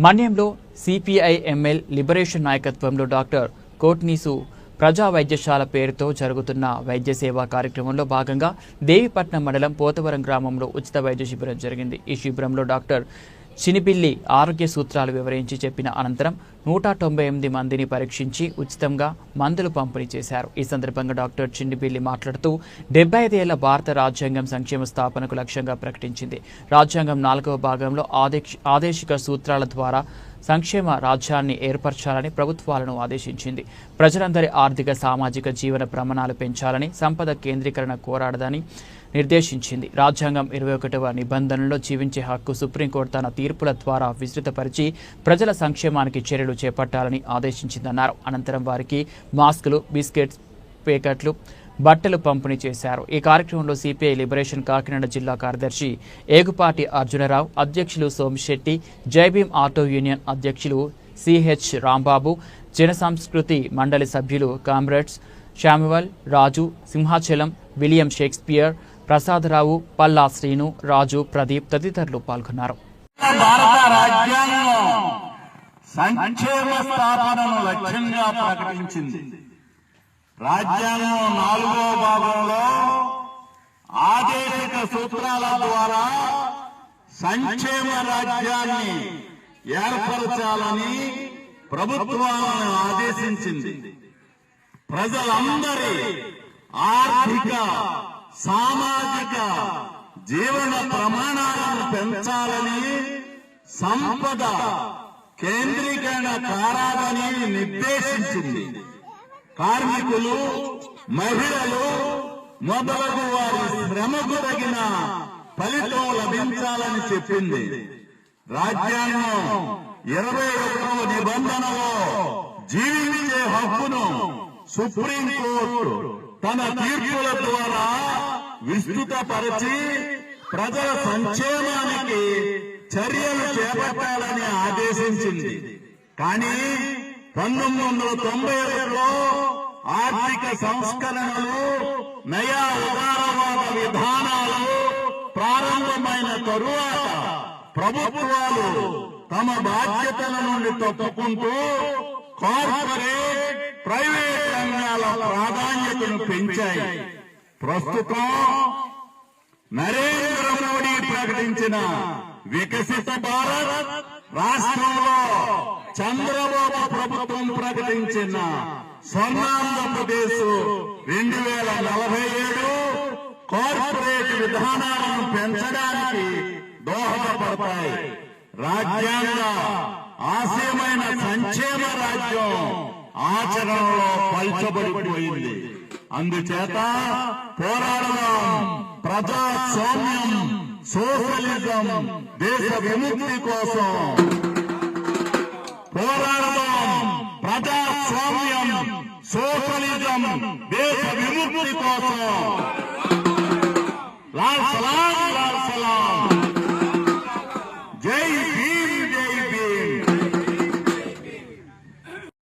మన్యంలో CPI ML liberation నాయకత్వంలో doctor Kotnis ప్రజా వైద్యశాల పేరుతో జరుగుతున్న వైద్య సేవా కార్యక్రమంలో భాగంగా దేవిపట్నం మండలం పోతవరం గ్రామంలో ఉచిత వైద్య శిబిరం జరిగింది. ఈ శిబిరంలో డాక్టర్ చినిపిల్లి ఆరోగ్య సూత్రాలు వివరించి చెప్పిన అనంతరం నూట తొంభై ఎనిమిది మందిని పరీక్షించి ఉచితంగా మందులు పంపిణీ చేశారు. ఈ సందర్భంగా డాక్టర్ చిన్నిపిల్లి మాట్లాడుతూ డెబ్బై ఐదేళ్ళ భారత రాజ్యాంగం సంక్షేమ స్థాపనకు లక్ష్యంగా ప్రకటించింది. రాజ్యాంగం నాలుగవ భాగంలో ఆదేశిక సూత్రాల ద్వారా సంక్షేమ రాజ్యాన్ని ఏర్పరచాలని ప్రభుత్వాలను ఆదేశించింది. ప్రజలందరి ఆర్థిక సామాజిక జీవన ప్రమాణాలు పెంచాలని సంపద కేంద్రీకరణ కోరాడదని నిర్దేశించింది. రాజ్యాంగం ఇరవై ఒకటవ నిబంధనలో జీవించే హక్కు సుప్రీంకోర్టు తన తీర్పుల ద్వారా విస్తృతపరిచి ప్రజల సంక్షేమానికి చర్యలు చేపట్టాలని ఆదేశించిందన్నారు. అనంతరం వారికి మాస్కులు బిస్కెట్స్ పేకెట్లు బట్టలు పంపిణీ చేశారు. ఈ కార్యక్రమంలో సిపిఐ లిబరేషన్ కాకినాడ జిల్లా కార్యదర్శి ఏగుపాటి అర్జునరావు అధ్యక్షులు సోమిశెట్టి జైభీం ఆటో యూనియన్ అధ్యక్షులు సిహెచ్ రాంబాబు జన సంస్కృతి మండలి సభ్యులు comrades Samuel Raju Simhachalam William Shakespeare Prasadarao Palla Srinu Raju Pradeep తదితరులు పాల్గొన్నారు. భారత రాజ్యాంగం సంక్షేమ స్థాపనను లక్ష్యంగా ప్రకటించింది. రాజ్యాంగం నాలుగో భాగంలో ఆదేశిక సూత్రాల ద్వారా సంక్షేమ రాజ్యాన్ని ఏర్పరచాలని ప్రభుత్వాలను ఆదేశించింది. ప్రజలందరి ఆర్థిక సామాజిక జీవన ప్రమాణాలను పెంచాలని సంపద కేంద్రీకరణ కారాలని నిర్దేశించింది. కార్మికులు మహిళలు మొదలగు వారి శ్రమకు తగిన ఫలితం లభించాలని చెప్పింది. రాజ్యాంగం ఇరవై ఒకటవ నిబంధనలో జీవించే హక్కును సుప్రీంకోర్టు తన తీర్పుల ద్వారా విస్తృతపరిచి ప్రజల సంక్షేమానికి చర్యలు చేపట్టాలని ఆదేశించింది. కానీ పంతొమ్మిది వందల తొంభై ఒకటిలో ఆర్థిక సంస్కరణలు నయా ఉదారవాద విధానాలు ప్రారంభమైన తరువాత ప్రభుత్వాలు తమ బాధ్యతల నుండి తప్పుకుంటూ కార్పొరేట్ ప్రైవేట్ రంగాల ప్రాధాన్యతను పెంచాయి. ప్రస్తుతం నరేంద్ర మోడీ ప్రకటించిన వికసిత భారత్ రాష్ట్రంలో చంద్రబాబు ప్రభుత్వం ప్రకటించిన స్వర్ణాంధ్రప్రదేశ్ రెండు వేల నలభై ఏడు కార్పొరేట్ విధానాలను పెంచడానికి దోహదపడతాయి. రాజ్యాంగ ఆశయమైన సంక్షేమ రాజ్యం ఆచరణలో పల్చబడిపోయింది. అందుచేత పోరాడదాం. ప్రజాస్వామ్యం సోషలిజం దేశ విముక్తి కోసం పోరాడదాం. ప్రజాస్వామ్యం సోషలిజం దేశ విముక్తి కోసం లాల్ సలాం లాల్ సలాం